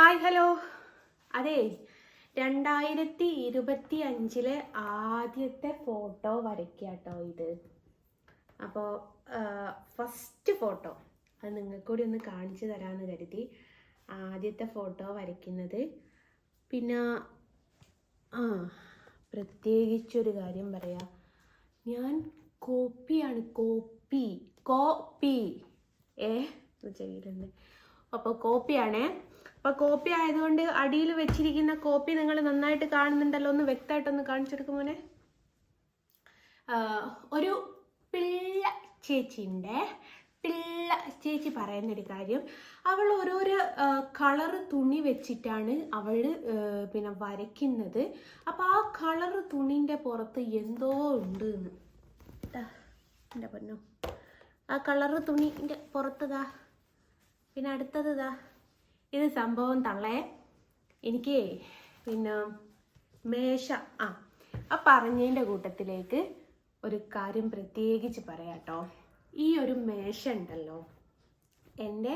Hi hello. അതെ രണ്ടായിരത്തി ഇരുപത്തി അഞ്ചിലെ ആദ്യത്തെ ഫോട്ടോ വരയ്ക്കുക കേട്ടോ ഇത് അപ്പോൾ ഫസ്റ്റ് ഫോട്ടോ അത് നിങ്ങൾക്ക് കൂടി ഒന്ന് കാണിച്ചു തരാമെന്ന് കരുതി ആദ്യത്തെ ഫോട്ടോ വരയ്ക്കുന്നത്. പിന്നെ ആ പ്രത്യേകിച്ചൊരു കാര്യം പറയാം. ഞാൻ കോപ്പിയാണ് കോപ്പി കോപ്പി. ഏ ചെവിയിലുണ്ട്. അപ്പോൾ കോപ്പിയാണേ. അപ്പോൾ കോപ്പി ആയതുകൊണ്ട് അടിയിൽ വെച്ചിരിക്കുന്ന കോപ്പി നിങ്ങൾ നന്നായിട്ട് കാണുന്നുണ്ടല്ലോ ഒന്ന് വ്യക്തമായിട്ടൊന്ന് കാണിച്ചെടുക്കും മോനെ. ഒരു പിള്ള ചേച്ചിന്റെ പിള്ള ചേച്ചി പറയുന്നൊരു കാര്യം അവൾ ഓരോരോ കളർ തുണി വെച്ചിട്ടാണ് അവൾ പിന്നെ വരയ്ക്കുന്നത്. അപ്പോൾ ആ കളർ തുണിന്റെ പുറത്ത് എന്തോ ഉണ്ട് എന്ന്. എന്താ പൊന്നോ? ആ കളർ തുണിന്റെ പുറത്തതാ പിന്നെ അടുത്തത് ഇതാ ഇത് സംഭവം തള്ളേ. എനിക്ക് പിന്നെ മേശ ആ ആ പറഞ്ഞതിന്റെ കൂട്ടത്തിലേക്ക് ഒരു കാര്യം പ്രത്യേകിച്ച് പറയാട്ടോ ഈ ഒരു മേശ ഉണ്ടല്ലോ. എന്റെ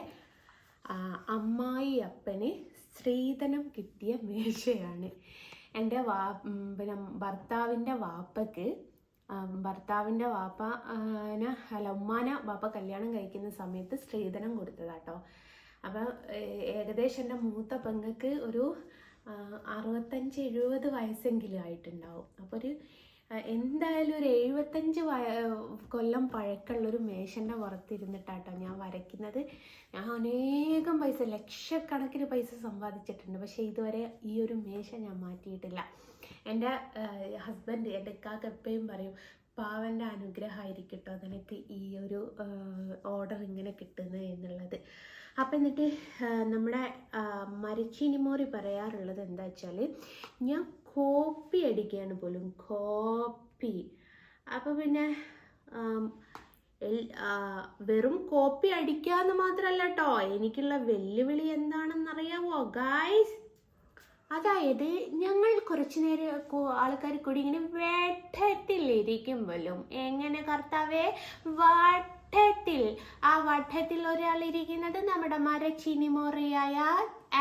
അമ്മായി അപ്പന് സ്ത്രീധനം കിട്ടിയ മേശയാണ്. എന്റെ വാ പിന്നെ ഭർത്താവിന്റെ വാപ്പക്ക് ഭർത്താവിന്റെ വാപ്പ ആ, അല്ല ഉമ്മാന വാപ്പ കല്യാണം കഴിക്കുന്ന സമയത്ത് സ്ത്രീധനം കൊടുത്തതാട്ടോ. അപ്പം ഏകദേശം എന്റെ മൂത്ത പെങ്ങൾക്ക് ഒരു അറുപത്തഞ്ച് എഴുപത് വയസ്സെങ്കിലും ആയിട്ടുണ്ടാവും. അപ്പോൾ ഒരു എന്തായാലും ഒരു എഴുപത്തഞ്ച് വയ കൊല്ലം പഴക്കമുള്ളൊരു മേശന്റെ പുറത്തിരുന്നിട്ടാട്ടോ ഞാൻ വരയ്ക്കുന്നത്. ഞാൻ അനേകം പൈസ ലക്ഷക്കണക്കിന് പൈസ സമ്പാദിച്ചിട്ടുണ്ട്. പക്ഷേ ഇതുവരെ ഈ ഒരു മേശ ഞാൻ മാറ്റിയിട്ടില്ല. എന്റെ ഹസ്ബൻഡ് എന്റെ ഇക്കാക്ക് എപ്പോഴും പറയും പാവന്റെ അനുഗ്രഹമായിരിക്കട്ടോ നിനക്ക് ഈ ഒരു ഓർഡർ ഇങ്ങനെ കിട്ടുന്നത് എന്നുള്ളത്. അപ്പം എന്നിട്ട് നമ്മുടെ മരച്ചീനി മരച്ചീനിമോറി പറയാറുള്ളത് എന്താ വെച്ചാൽ ഞാൻ കോപ്പി അടിക്കുകയാണ് പോലും കോപ്പി. അപ്പോൾ പിന്നെ വെറും കോപ്പി അടിക്കാന്ന് മാത്രമല്ല കേട്ടോ എനിക്കുള്ള വെല്ലുവിളി എന്താണെന്നറിയാവോ? ഗായ്സ് അതായത് ഞങ്ങൾ കുറച്ചു നേരം ആൾക്കാർ കൂടി ഇങ്ങനെ വേട്ടത്തിലിരിക്കുമ്പോഴും എങ്ങനെ കർത്താവേ? വട്ടത്തിൽ. ആ വട്ടത്തിൽ ഒരാൾ ഇരിക്കുന്നത് നമ്മുടെ മരച്ചിനിമോറിയായ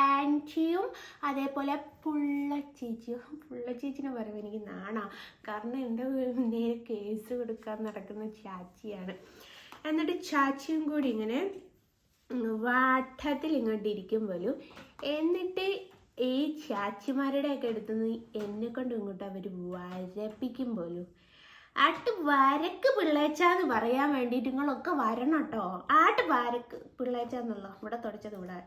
ആന്റിയും അതേപോലെ പുള്ളച്ചേച്ചിയും. പുള്ളച്ചേച്ചിനെ പറയുമ്പോൾ എനിക്ക് നാണാ. കാരണം എന്റെ നേരെ കേസ് കൊടുക്കാൻ നടക്കുന്ന ചാച്ചിയാണ്. എന്നിട്ട് ചാച്ചിയും കൂടി ഇങ്ങനെ വാട്ടത്തിൽ ഇങ്ങോട്ട് ഇരിക്കുമ്പോഴും എന്നിട്ട് ഈ ചാച്ചിമാരുടെയൊക്കെ അടുത്തുനിന്ന് എന്നെ കൊണ്ട് ഇങ്ങോട്ട് അവർ വരപ്പിക്കും പോലും. ആട്ട് വരക്ക് പിള്ളേച്ചാന്ന് പറയാൻ വേണ്ടിയിട്ട് നിങ്ങളൊക്കെ വരണം കേട്ടോ. ആട്ട് വരക്ക് പിള്ളേച്ചാന്നുള്ള ഇവിടെ തുടച്ചത് ഇവിടെ.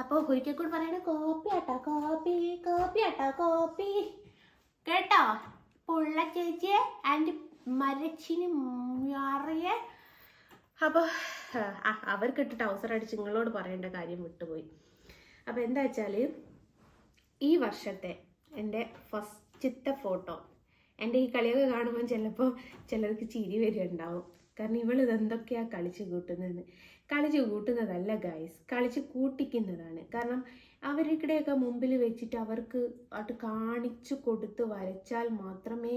അപ്പോൾ ഒരിക്കൽ കൂടി പറയണ കോപ്പി ആട്ടോ കോപ്പി കോപ്പി ആട്ടോ കോപ്പി. കേട്ടോ? പുള്ള ചേച്ചിയെ ആൻഡ് മരച്ചിന് മാറിയ. അപ്പോൾ അവർക്ക് ഇട്ടിട്ട് അവസരം അടിച്ച് നിങ്ങളോട് പറയേണ്ട കാര്യം വിട്ടുപോയി. അപ്പോൾ എന്താ വെച്ചാൽ ഈ വർഷത്തെ എന്റെ ഫസ്റ്റത്തെ ഫോട്ടോ. എന്റെ ഈ കളിയൊക്കെ കാണുമ്പോൾ ചിലപ്പോൾ ചിലർക്ക് ചിരി വരുന്നുണ്ടാവും കാരണം ഇവൾ ഇതെന്തൊക്കെയാണ് കളിച്ച് കൂട്ടുന്നതെന്ന്. കളിച്ച് കൂട്ടുന്നതല്ല ഗായ്സ് കളിച്ച് കൂട്ടിക്കുന്നതാണ്. കാരണം അവരുടെയൊക്കെ മുമ്പിൽ വെച്ചിട്ട് അവർക്ക് അത് കാണിച്ചു കൊടുത്ത് വരച്ചാൽ മാത്രമേ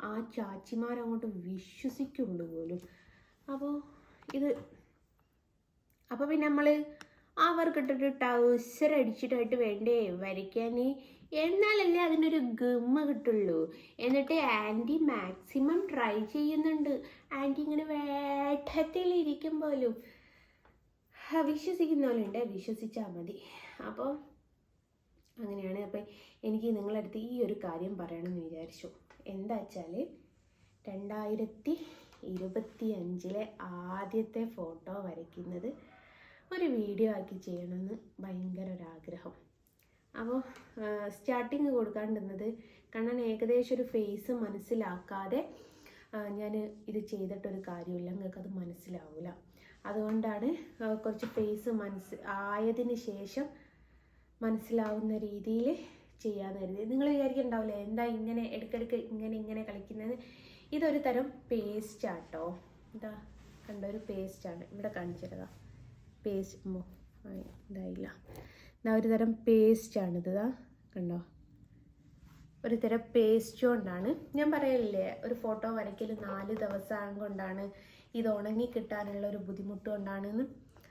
ആ ചാച്ചിമാരങ്ങോട്ട് വിശ്വസിക്കുള്ളൂ പോലും. അപ്പോൾ ഇത് അപ്പോൾ പിന്നെ നമ്മൾ അവർക്കിട്ടിട്ട് ടൗസർ അടിച്ചിട്ടായിട്ട് വേണ്ടേ? വരയ്ക്കാൻ എന്നാലല്ലേ അതിനൊരു ഗമ്മ കിട്ടുള്ളൂ. എന്നിട്ട് ആന്റി മാക്സിമം ട്രൈ ചെയ്യുന്നുണ്ട്. ആന്റി ഇങ്ങനെ വേട്ടത്തിൽ ഇരിക്കുമ്പോലും പോലെ വിശ്വസിക്കുന്നവരുണ്ട് വിശ്വസിച്ചാൽ മതി. അപ്പോൾ അങ്ങനെയാണ്. അപ്പം എനിക്ക് നിങ്ങളടുത്ത് ഈ ഒരു കാര്യം പറയണമെന്ന് വിചാരിച്ചു. എന്താ വെച്ചാൽ രണ്ടായിരത്തി ഇരുപത്തി അഞ്ചിലെ ആദ്യത്തെ ഫോട്ടോ വരയ്ക്കുന്നത് ഒരു വീഡിയോ ആക്കി ചെയ്യണമെന്ന് ഭയങ്കര ഒരാഗ്രഹം അപ്പോൾ സ്റ്റാർട്ടിങ് കൊടുക്കാണ്ടിരുന്നത് കാരണം ഏകദേശം ഒരു ഫേസ് മനസ്സിലാക്കാതെ ഞാൻ ഇത് ചെയ്തിട്ടൊരു കാര്യമില്ല. നിങ്ങൾക്ക് അത് മനസ്സിലാവില്ല അതുകൊണ്ടാണ് കുറച്ച് ഫേസ് മനസ്സ് ആയതിന് ശേഷം മനസ്സിലാവുന്ന രീതിയിൽ ചെയ്യാന്ന് കരുതി. നിങ്ങൾ വിചാരിക്കുന്നുണ്ടാവില്ലേ എന്താ ഇങ്ങനെ ഇടയ്ക്കിടയ്ക്ക് ഇങ്ങനെ ഇങ്ങനെ കളിക്കുന്നത്? ഇതൊരു തരം പേസ്റ്റാട്ടോ ഇതാ കണ്ട ഒരു പേസ്റ്റാണ് ഇവിടെ കാണിച്ചിരുതാ. പേസ്റ്റ് മോ ആ, ഇതായില്ല. എന്നാൽ ഒരു തരം പേസ്റ്റാണിത് ഇതാ. കണ്ടോ? ഒരു തരം പേസ്റ്റ് കൊണ്ടാണ്. ഞാൻ പറയലില്ലേ ഒരു ഫോട്ടോ വരയ്ക്കൽ നാല് ദിവസം കൊണ്ടാണ് ഇത് ഉണങ്ങി കിട്ടാനുള്ള ഒരു ബുദ്ധിമുട്ട് കൊണ്ടാണെന്ന്.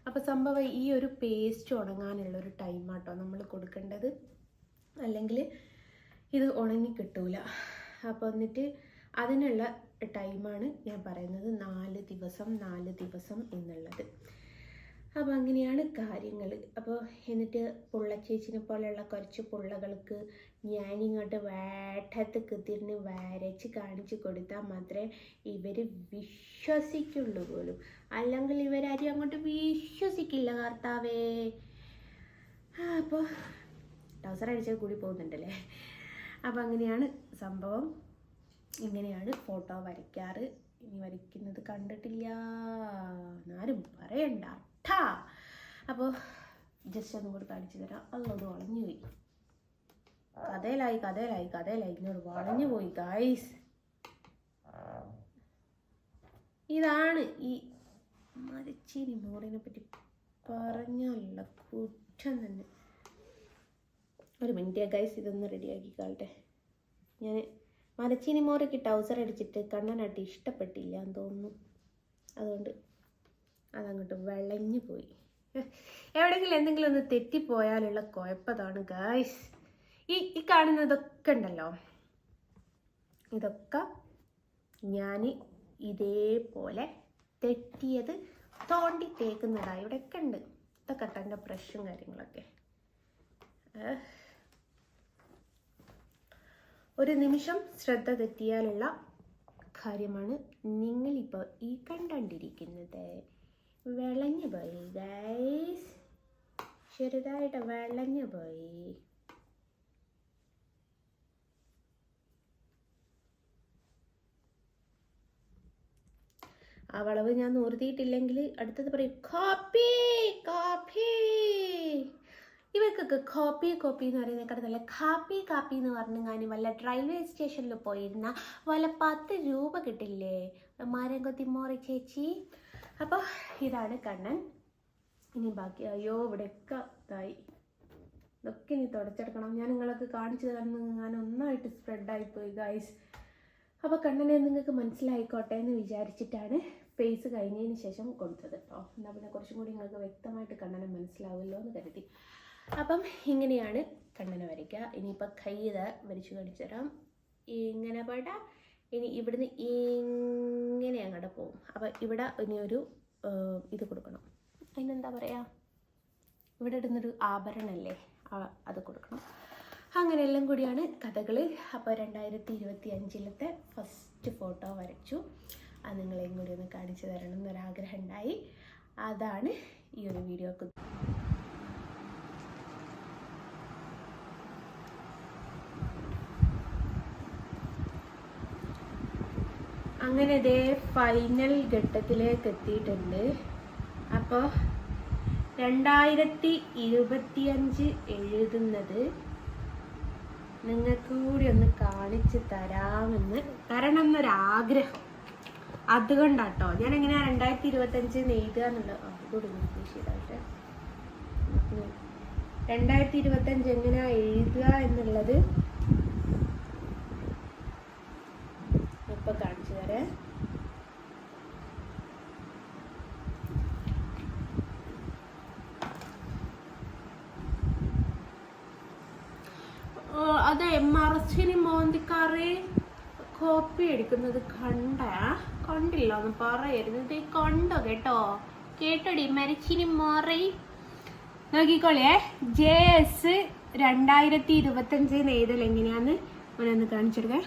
അപ്പോൾ സംഭവം ഈ ഒരു പേസ്റ്റ് ഉണങ്ങാനുള്ള ഒരു ടൈമാട്ടോ നമ്മൾ കൊടുക്കേണ്ടത്. അല്ലെങ്കിൽ ഇത് ഉണങ്ങി കിട്ടൂല. അപ്പോൾ എന്നിട്ട് അതിനുള്ള ടൈമാണ് ഞാൻ പറയുന്നത് നാല് ദിവസം നാല് ദിവസം എന്നുള്ളത്. അപ്പോൾ അങ്ങനെയാണ് കാര്യങ്ങൾ അപ്പോൾ എന്നിട്ട് പുള്ളച്ചേച്ചിനെ പോലെയുള്ള കുറച്ച് പുള്ളകൾക്ക് ഞാനിങ്ങോട്ട് വേട്ടത്ത് കുത്തിരിന് വരച്ച് കാണിച്ചു കൊടുത്താൽ മാത്രമേ ഇവർ വിശ്വസിക്കുള്ളൂ പോലും. അല്ലെങ്കിൽ ഇവരാരും അങ്ങോട്ട് വിശ്വസിക്കില്ല കർത്താവേ. അപ്പോൾ ടൗസർ അടിച്ചാൽ കൂടി പോകുന്നുണ്ടല്ലേ? അപ്പോൾ അങ്ങനെയാണ് സംഭവം. ഇങ്ങനെയാണ് ഫോട്ടോ വരയ്ക്കാറ്. ഇനി വരയ്ക്കുന്നത് കണ്ടിട്ടില്ല. എന്നാരും പറയണ്ട. ട്ടാ. അപ്പോൾ ജസ്റ്റ് ഒന്നും കൂടി കാണിച്ചു തരാം. അള്ളത് വളഞ്ഞു പോയി. കഥയിലായി കഥയിലായി കഥയിലായി. ഇങ്ങോട്ട് വളഞ്ഞു പോയി ഗായ്സ് ഇതാണ് ഈ മരച്ചീനി മോറിനെ പറ്റി പറഞ്ഞല്ല കുറ്റം തന്നെ. ഒരു മിനിറ്റ് ഗൈസ് ഇതൊന്ന് റെഡിയാക്കി കാളട്ടെ ഞാൻ മരച്ചീനി മോറയ്ക്ക് ട്രൗസർ അടിച്ചിട്ട് കണ്ണനാട്ടി ഇഷ്ടപ്പെട്ടില്ല എന്ന് തോന്നുന്നു. അതുകൊണ്ട് അതങ്ങോട്ട് വിളഞ്ഞു പോയി. എവിടെയെങ്കിലും എന്തെങ്കിലും ഒന്ന് തെറ്റിപ്പോയാലുള്ള കുഴപ്പതാണ് ഗായ്സ് ഈ ഈ കാണുന്നതൊക്കെ ഉണ്ടല്ലോ. ഇതൊക്കെ ഞാൻ ഇതേപോലെ തെറ്റിയത് തോണ്ടി തേക്കുന്നതാണ് ഇവിടെയൊക്കെ ഉണ്ട്. ഇതൊക്കെ തന്നെ ബ്രഷും കാര്യങ്ങളൊക്കെ. ഒരു നിമിഷം ശ്രദ്ധ തെറ്റിയാലുള്ള കാര്യമാണ് നിങ്ങളിപ്പോൾ ഈ കണ്ടുകൊണ്ടിരിക്കുന്നത് വിളഞ്ഞു പോയി ഗൈസ് ചെറുതായിട്ട് വിളഞ്ഞു പോയി. ആ വളവ് ഞാൻ നൂർത്തിയിട്ടില്ലെങ്കിൽ അടുത്തത് പറയും കോപ്പി കോപ്പി ഇവർക്കൊക്കെ കോപ്പി കോപ്പി എന്ന് പറയുന്നേക്കാൾ നല്ല കാപ്പി കാപ്പി എന്ന് പറഞ്ഞു ഞാൻ വല്ല റെയിൽവേ സ്റ്റേഷനിൽ പോയിരുന്ന വല്ല പത്ത് രൂപ കിട്ടില്ലേ? മരം കൊത്തി മോറി ചേച്ചി അപ്പോൾ ഇതാണ് കണ്ണൻ. ഇനി ബാക്കി അയ്യോ ഇവിടെയൊക്കെ ഇതായി. ഇതൊക്കെ ഇനി തുടച്ചെടുക്കണം. ഞാൻ നിങ്ങൾക്ക് കാണിച്ചു തന്നു ഞാൻ ഒന്നായിട്ട് സ്പ്രെഡായിപ്പോയി ഗൈസ് അപ്പോൾ കണ്ണനെ നിങ്ങൾക്ക് മനസ്സിലായിക്കോട്ടെ എന്ന് വിചാരിച്ചിട്ടാണ് ഫേസ് കഴിഞ്ഞതിന് ശേഷം കൊടുത്തത് കേട്ടോ എന്നാൽ പിന്നെ കുറച്ചും കൂടി നിങ്ങൾക്ക് വ്യക്തമായിട്ട് കണ്ണനെ മനസ്സിലാവുമല്ലോ എന്ന് കരുതി. അപ്പം ഇങ്ങനെയാണ് കണ്ണനെ വരയ്ക്കുക. ഇനിയിപ്പോൾ കൈ ഇത് വരച്ചു കാണിച്ചു തരാം. ഇങ്ങനെ പോട്ട. ഇനി ഇവിടുന്ന് ഇങ്ങനെ അങ്ങോട്ട് പോകും. അപ്പോൾ ഇവിടെ ഇനി ഒരു ഇത് കൊടുക്കണം. അതിനെന്താ പറയുക ഇവിടെ ഇടുന്നൊരു ആഭരണമല്ലേ? അത് കൊടുക്കണം. അങ്ങനെ എല്ലാം കൂടിയാണ് കഥകൾ അപ്പോൾ രണ്ടായിരത്തി ഇരുപത്തി അഞ്ചിലത്തെ ഫസ്റ്റ് ഫോട്ടോ വരച്ചു. അത് നിങ്ങളെയും കൂടി ഒന്ന് കാണിച്ചു തരണം എന്നൊരാഗ്രഹം ഉണ്ടായി. അതാണ് ഈ ഒരു വീഡിയോക്ക് അങ്ങനെ ഇതേ ഫൈനൽ ഘട്ടത്തിലേക്ക് എത്തിയിട്ടുണ്ട് അപ്പോൾ രണ്ടായിരത്തി ഇരുപത്തിയഞ്ച് എഴുതുന്നത് നിങ്ങൾക്ക് കൂടി ഒന്ന് കാണിച്ചു തരാമെന്ന് തരണം എന്നൊരാഗ്രഹം അതുകൊണ്ടാട്ടോ ഞാൻ എങ്ങനെയാ രണ്ടായിരത്തി ഇരുപത്തഞ്ച് എഴുതുക എന്നുള്ളത് finish ചെയ്താട്ടെ. രണ്ടായിരത്തി ഇരുപത്തഞ്ച് എങ്ങനെയാ എഴുതുക എന്നുള്ളത് ഇപ്പൊ കാണിച്ചു തരാം ഓ, അതെ മറച്ചിനി കറി കോപ്പി അടിക്കുന്നത് കണ്ട? കണ്ടില്ല ഒന്ന് പറയരുത്. ഇത് കണ്ടോ കേട്ടോ? കേട്ടോടി മരിച്ചിനി മോറി നോക്കിക്കോളിയേ ജെ എസ് രണ്ടായിരത്തി ഇരുപത്തഞ്ച് നെയ്തൽ എങ്ങനെയാന്ന്? അവനൊന്ന് കാണിച്ചെടുക്കേ.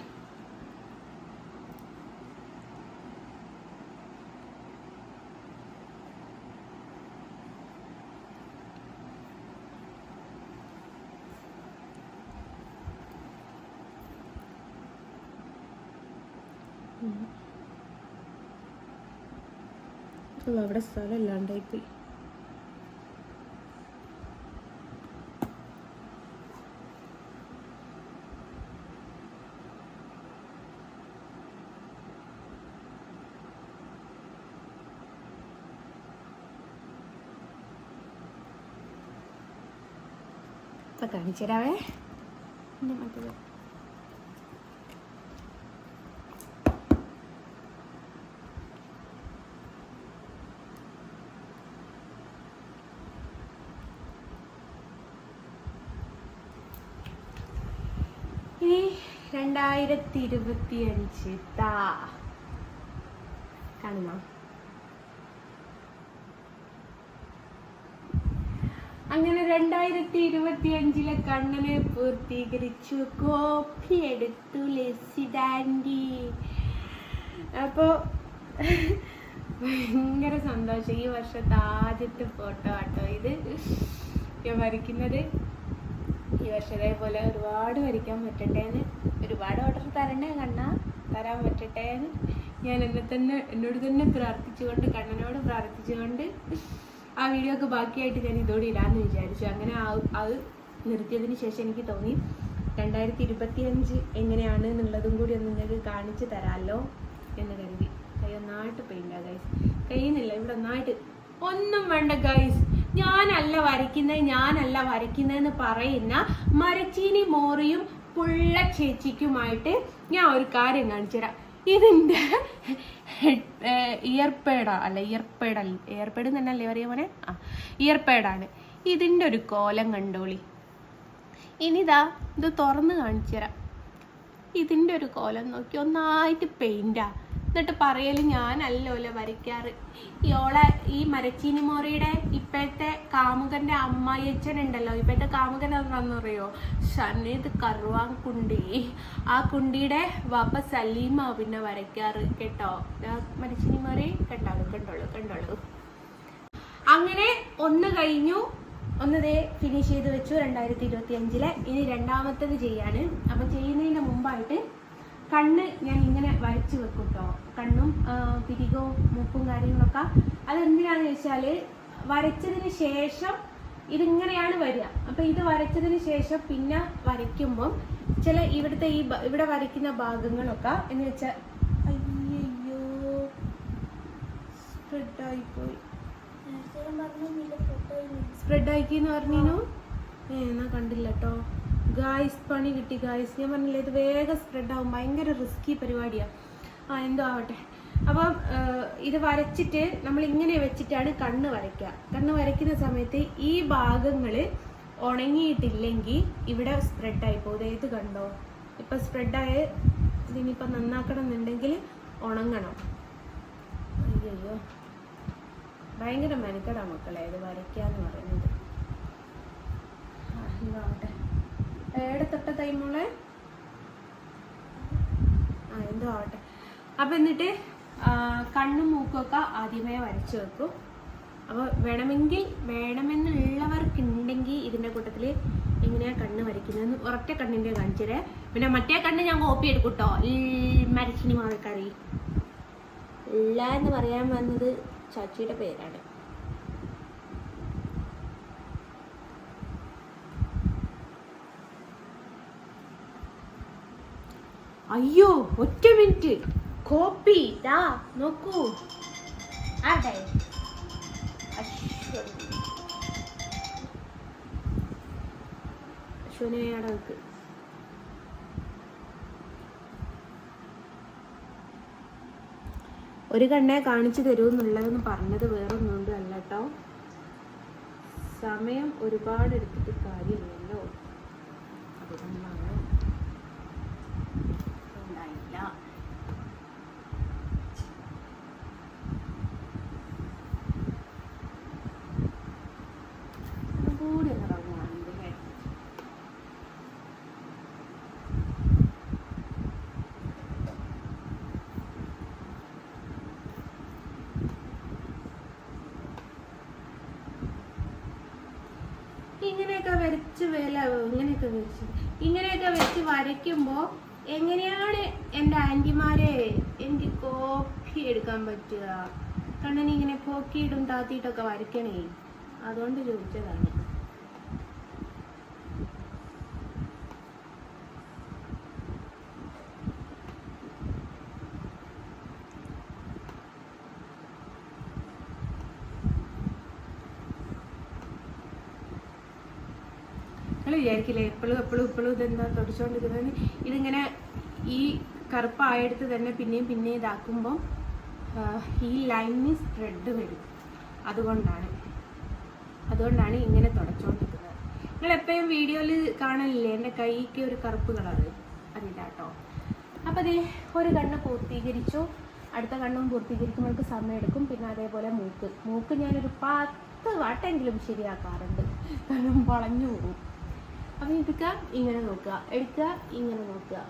അവിടെ സ്ഥലം ഇല്ലാണ്ടായിപ്പോയി. ഇപ്പൊ കാണിച്ചു തരാവേ. ഇനി മറ്റേത് രണ്ടായിരത്തി ഇരുപത്തി അഞ്ച് താ കാണുന്നോ? അങ്ങനെ രണ്ടായിരത്തി ഇരുപത്തി അഞ്ചിലെ കണ്ണനെ പൂർത്തീകരിച്ചു. കോപ്പി എടുത്തു ലസിഡാൻഡി അപ്പോ ഭയങ്കര സന്തോഷം. ഈ വർഷത്തെ ആദ്യത്തെ ഫോട്ടോ ആട്ടോ ഇത്. ഞാൻ വരയ്ക്കുന്നത്. ഈ വർഷം പോലെ ഒരുപാട് വരയ്ക്കാൻ പറ്റട്ടെ എന്ന് ഒരുപാട് ഓർഡർ തരണേ കണ്ണ. തരാൻ പറ്റട്ടെ ഞാൻ എന്നെ തന്നെ എന്നോട് തന്നെ പ്രാർത്ഥിച്ചുകൊണ്ട് കണ്ണനോട് പ്രാർത്ഥിച്ചുകൊണ്ട് ആ വീഡിയോ ഒക്കെ ബാക്കിയായിട്ട് ഞാൻ ഇതോടെ ഇടാന്ന് വിചാരിച്ചു. അങ്ങനെ ആ- അത് നിർത്തിയതിന് ശേഷം എനിക്ക് തോന്നി രണ്ടായിരത്തി ഇരുപത്തി അഞ്ച് എങ്ങനെയാണ് എന്നുള്ളതും കൂടി ഒന്ന് നിങ്ങൾക്ക് കാണിച്ചു തരാമല്ലോ എന്ന് കരുതി. കൈ ഒന്നായിട്ട് പെയിന്റാ ഗൈസ് കഴിയുന്നില്ല ഇവിടെ ഒന്നായിട്ട്. ഒന്നും വേണ്ട ഗൈസ് ഞാനല്ല വരയ്ക്കുന്നത് ഞാനല്ല വരയ്ക്കുന്നതെന്ന് പറയുന്ന മരച്ചീനി മോറിയും പുള്ള ചേച്ചിക്കുമായിട്ട് ഞാൻ ഒരു കാര്യം കാണിച്ചു തരാം ഇതിന്റെ ഇയർപേഡാ? അല്ല ഇയർപേഡ് അല്ല ഇയർപേഡ് തന്നെ അല്ലേ പറയാ മോനെ? ആ ഇയർപേഡാണ്. ഇതിന്റെ ഒരു കോലം കണ്ടോളി. ഇനിതാ ഇത് തുറന്ന് കാണിച്ചു തരാം ഇതിന്റെ ഒരു കോലം നോക്കി ഒന്നായിട്ട് പെയിന്റാ. എന്നിട്ട് പറയൽ ഞാനല്ലോല്ലോ വരയ്ക്കാറ്. ഇയോളെ ഈ മരച്ചീനി മോറിയുടെ ഇപ്പോഴത്തെ കാമുകന്റെ അമ്മായിയച്ഛൻ ഉണ്ടല്ലോ ഇപ്പോഴത്തെ കാമുകൻ എന്താണെന്നറിയോ ഷനീത് കറുവാൻ കുണ്ടി. ആ കുണ്ടിയുടെ വാപ്പ സലീമ പിന്നെ വരയ്ക്കാറ് കേട്ടോ. മരച്ചീനി മോറി? കണ്ടോളൂ കണ്ടോളൂ കണ്ടോളൂ. അങ്ങനെ ഒന്ന് കഴിഞ്ഞു. ഒന്നതേ ഫിനിഷ് ചെയ്ത് വെച്ചു രണ്ടായിരത്തി ഇരുപത്തി അഞ്ചിലെ ഇനി രണ്ടാമത്തത് ചെയ്യാണ് അപ്പം ചെയ്യുന്നതിന് മുമ്പായിട്ട് കണ്ണ് ഞാൻ ഇങ്ങനെ വരച്ചു വെക്കും കേട്ടോ കണ്ണും പിരികവും മൂക്കും കാര്യങ്ങളൊക്കെ. അതെന്തിനാന്ന് വെച്ചാൽ വരച്ചതിന് ശേഷം ഇതിങ്ങനെയാണ് വരിക. അപ്പം ഇത് വരച്ചതിന് ശേഷം പിന്നെ വരയ്ക്കുമ്പോൾ ചില ഇവിടുത്തെ ഈ ഇവിടെ വരയ്ക്കുന്ന ഭാഗങ്ങളൊക്കെ എന്ന് വെച്ചാൽ അയ്യോ സ്പ്രെഡായിപ്പോയി സ്പ്രെഡ് ആക്കി പറഞ്ഞു എന്നാ കണ്ടില്ല കേട്ടോ ഗായ്സ് പണി കിട്ടി ഗായ്സ് ഞാൻ പറഞ്ഞില്ലേ ഇത് വേഗം സ്പ്രെഡ് ആവും. ഭയങ്കര റിസ്കി പരിപാടിയാണ് ആ എന്തോ ആവട്ടെ. അപ്പം ഇത് വരച്ചിട്ട് നമ്മൾ ഇങ്ങനെ വെച്ചിട്ടാണ് കണ്ണ് വരയ്ക്കുക. കണ്ണ് വരയ്ക്കുന്ന സമയത്ത് ഈ ഭാഗങ്ങൾ ഉണങ്ങിയിട്ടില്ലെങ്കിൽ ഇവിടെ സ്പ്രെഡായി പോകും. ഇത് കണ്ടോ? ഇപ്പം സ്പ്രെഡായ ഇതിനിപ്പം നന്നാക്കണം എന്നുണ്ടെങ്കിൽ ഉണങ്ങണം. അയ്യോ. ഭയങ്കര മെനക്കെടാ മക്കളെ ഇത് വരയ്ക്കാന്ന് പറയുന്നത്. ആവട്ടെ. ഏടെ തൊട്ട തൈമോളെ ആ എന്തോ ആവട്ടെ. അപ്പം എന്നിട്ട് കണ്ണും മൂക്കൊക്കെ ആദ്യമേ വരച്ചു വെക്കും. അപ്പോൾ വേണമെങ്കിൽ വേണമെന്നുള്ളവർക്കുണ്ടെങ്കിൽ ഇതിന്റെ കൂട്ടത്തിൽ എങ്ങനെയാ കണ്ണ് വരയ്ക്കുന്നതെന്ന് ഒരൊറ്റ കണ്ണിന്റെ കാണിച്ചത് പിന്നെ മറ്റേ കണ്ണ് ഞാൻ കോപ്പി എടുക്കൂട്ടോ കേട്ടോ മരച്ചിനി മാറിക്കറി ഇല്ല എന്ന് പറയാൻ വന്നത് ചാച്ചിയുടെ പേരാണ്. അയ്യോ ഒറ്റ മിനിറ്റ്. കോപ്പി ദാ നോക്കൂ. വെക്ക് ഒരു കണ്ണെ കാണിച്ചു തരൂ എന്നുള്ളതെന്ന് പറഞ്ഞത് വേറൊന്നുകൊണ്ട് അല്ല കേട്ടോ. സമയം ഒരുപാട് എടുത്തിട്ട് കാര്യമില്ലല്ലോ. അതുകൊണ്ടാണ് ഉണ്ടായില്ല ഒന്നും കൂടി ഒന്ന് ഇറങ്ങുവാണെങ്കിൽ ഇങ്ങനെയൊക്കെ വരച്ച് വില ഇങ്ങനെയൊക്കെ വെച്ച്. ഇങ്ങനെയൊക്കെ വെച്ച് വരയ്ക്കുമ്പോൾ എങ്ങനെയാണ് എന്റെ ആന്റിമാരെ എനിക്ക് കോപ്പി എടുക്കാൻ പറ്റുക? കണ്ണനിങ്ങനെ പോക്കിയിടും താത്തിയിട്ടൊക്കെ വരയ്ക്കണേ. അതുകൊണ്ട് ചോദിച്ചതാണ്. വിചാരിക്കില്ലേ? എപ്പോഴും എപ്പോഴും എപ്പോഴും ഇതെന്താ തുടച്ചുകൊണ്ടിരിക്കുന്നത് ഇതിങ്ങനെ ഈ കറുപ്പായെടുത്ത് തന്നെ പിന്നെയും പിന്നെയും ഇതാക്കുമ്പോൾ ഈ ലൈനിന് സ്പ്രെഡ് വരും. അതുകൊണ്ടാണ്. അതുകൊണ്ടാണ് ഇങ്ങനെ തുടച്ചുകൊണ്ടിരിക്കുന്നത് നിങ്ങൾ എപ്പോഴും വീഡിയോയിൽ കാണലില്ലേ? എന്റെ കൈക്ക് ഒരു കറുപ്പ് കളറ്. അതിലാട്ടോ അപ്പം അപ്പോൾ അതേ ഒരു കണ്ണ് പൂർത്തീകരിച്ചു. അടുത്ത കണ്ണും പൂർത്തീകരിക്കുമ്പോൾക്ക് സമയം എടുക്കും പിന്നെ അതേപോലെ മൂക്ക്. മൂക്ക് ഞാനൊരു പത്ത് വട്ടെങ്കിലും ശരിയാക്കാറുണ്ട്. കാരണം വളഞ്ഞു പോകും. അപ്പം എടുക്കുക ഇങ്ങനെ നോക്കുക. എടുക്കുക ഇങ്ങനെ നോക്കുക.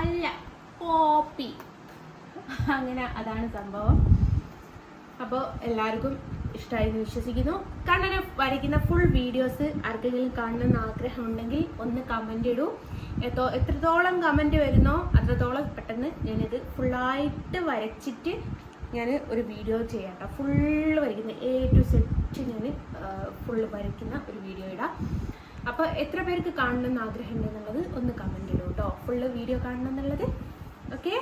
അല്ല കോപ്പി അങ്ങനെ അതാണ് സംഭവം. അപ്പോൾ എല്ലാവർക്കും ഇഷ്ടമായി എന്ന് വിശ്വസിക്കുന്നു. കണ്ണനെ വരയ്ക്കുന്ന ഫുൾ വീഡിയോസ് ആർക്കെങ്കിലും കാണണമെന്ന് ആഗ്രഹമുണ്ടെങ്കിൽ ഒന്ന് കമന്റ് ഇടൂ. എത്തോ എത്രത്തോളം കമന്റ് വരുന്നോ അത്രത്തോളം പെട്ടെന്ന് ഞാനിത് ഫുള്ളായിട്ട് വരച്ചിട്ട് ഞാൻ ഒരു വീഡിയോ ചെയ്യാം കേട്ടോ. ഫുള്ള് വരയ്ക്കുന്ന എ ടു സെറ്റ് ഞാൻ ഫുള്ള് വരയ്ക്കുന്ന ഒരു വീഡിയോ ഇടാം. അപ്പോൾ എത്ര പേർക്ക് കാണണം കാണണമെന്ന് ആഗ്രഹമുണ്ടെന്നുള്ളത് ഒന്ന് കമന്റ് ഇടൂ കേട്ടോ ഫുള്ള് വീഡിയോ കാണണം എന്നുള്ളത്. ഓക്കെ